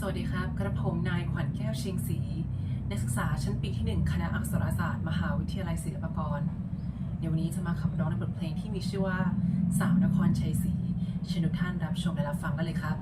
สวัสดีครับ กระผมนายขวัญแก้วเชียงศรีนักศึกษาชั้นปีที่ 1 คณะอักษรศาสตร์ มหาวิทยาลัยศิลปากร เดี๋ยววันนี้จะมาขับร้องในบทเพลงที่มีชื่อว่า สาวนครชัยศรีเชิญทุกท่านรับชมและรับฟังกันเลยครับ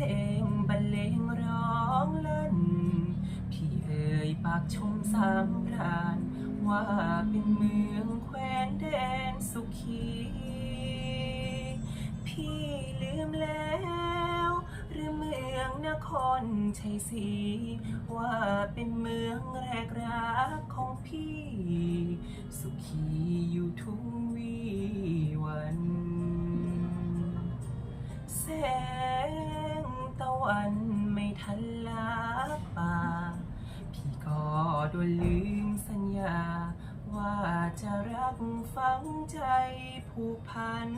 เพลงบรรเลงร้องลั่น พี่เอ่ยปากชมสามพรานว่าเป็นเมืองแคว้นแดนสุขี พี่ลืมแล้วหรือเมืองนครชัยศรีว่าเป็นเมืองแรกรักของพี่ สุขีอยู่ทุกวี ก็โดนลืมสัญญา ว่าจะรักฝังใจผูกพัน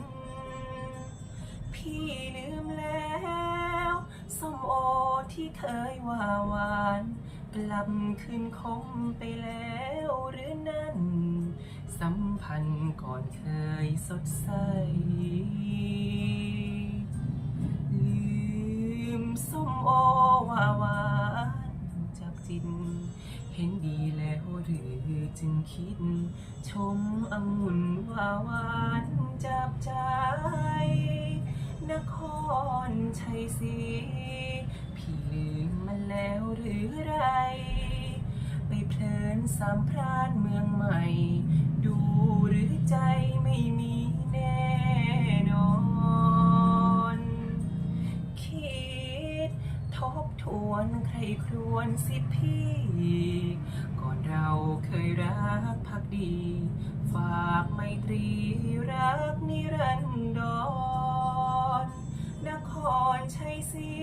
พี่ลืมแล้วส้มโอที่เคยว่าหวาน กลับคืนคมไปแล้วหรือนั่นสัมพันธ์ก่อนเคยสดใสลืมส้มโอว่าหวานจากจิน ห็นดีแล้วหรือจึงคิด ชมองุ่นว่าหวานจับใจ นครชัยศรีพี่ลืมมันแล้วหรือไร ไปเพลินสามพรานเมืองใหม่ ดูหรือใจไม่มีแน่นอน ทวนใครครวนสิพี่ ก่อนเราเคยรักพักดี ฝากไมตรีรักนิรันดรนครชัยศรี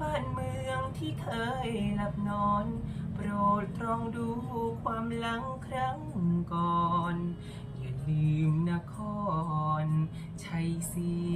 บ้านเมืองที่เคยหลับนอน โปรดตรองดูความหลังครั้งก่อน อย่าลืมนครชัยศรี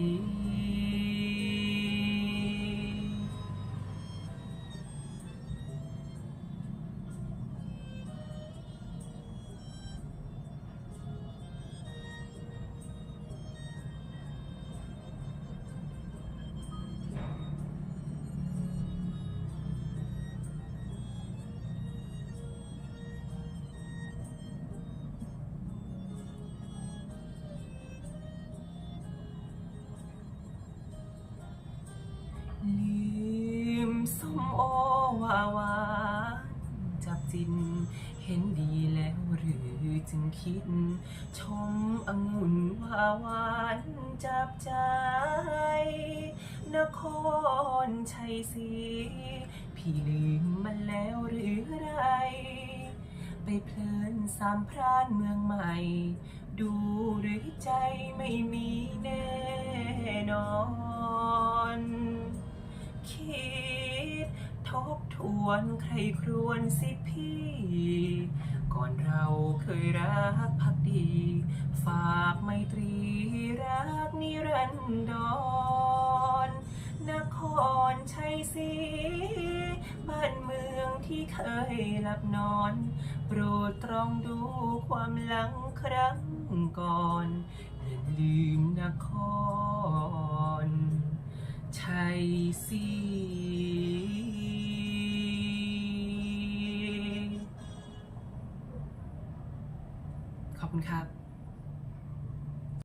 จินเห็นดีแล้วหรือจึงคิด ชมองุ่นว่าหวานจับใจ นครชัยศรีพี่ลืมมันแล้วหรือไร ไปเพลินสามพรานเมืองใหม่ ดูหรือใจไม่มี บทวนใครครวนสิพี่ ก่อนเราเคยรักพักดี ฝากไมตรีรักนิรันดรนครชัยศรีบ้านเมืองที่เคยหลับนอน โปรดตรองดูความหลังครั้งก่อนอย่าลืมนครชัยศรี คุณครับ